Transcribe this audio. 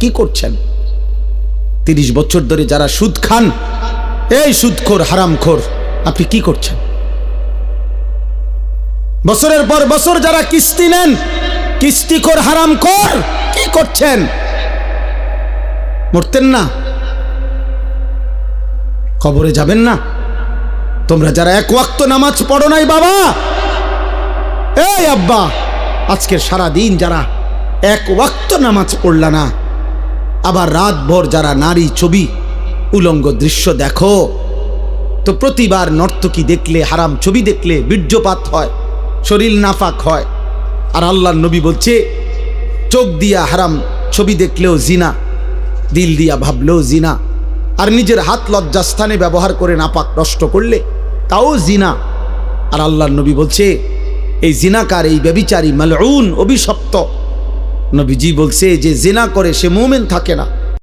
কি করছেন? তিরিশ বছর ধরে যারা সুদ খান, এই সুদখোর, হারামখোর, আপনি কি করছেন? বছরের পর বছর যারা কিস্তি নেন, কিস্তিখোর, হারামখোর, কি করছেন? মরতেন না? কবরে যাবেন না? তোমরা যারা এক ওয়াক্ত নামাজ পড়ো নাই বাবা, এই আব্বা, আজকের সারা দিন যারা এক ওয়াক্ত নামাজ পড়লা না আবার রাতভর যারা নারী ছবি, উলঙ্গ দৃশ্য দেখো, তো প্রতিবার নর্তকী দেখলে, হারাম ছবি দেখলে বীর্যপাত হয়, শরীর নাফাক হয়। আর আল্লাহর নবী বলছে, চোখ দিয়া হারাম ছবি দেখলেও জিনা, দিল দিয়া ভাবলেও জিনা, আর নিজের হাত লজ্জাস্থানে ব্যবহার করে নাপাক নষ্ট করলে তাও জিনা। আর আল্লাহর নবী বলছে, এই জিনাকার, এই ব্যবিচারী মালউন, অভিশপ্ত। নবীজি বলছে যে জেনা করে সে মোমেন থাকে না।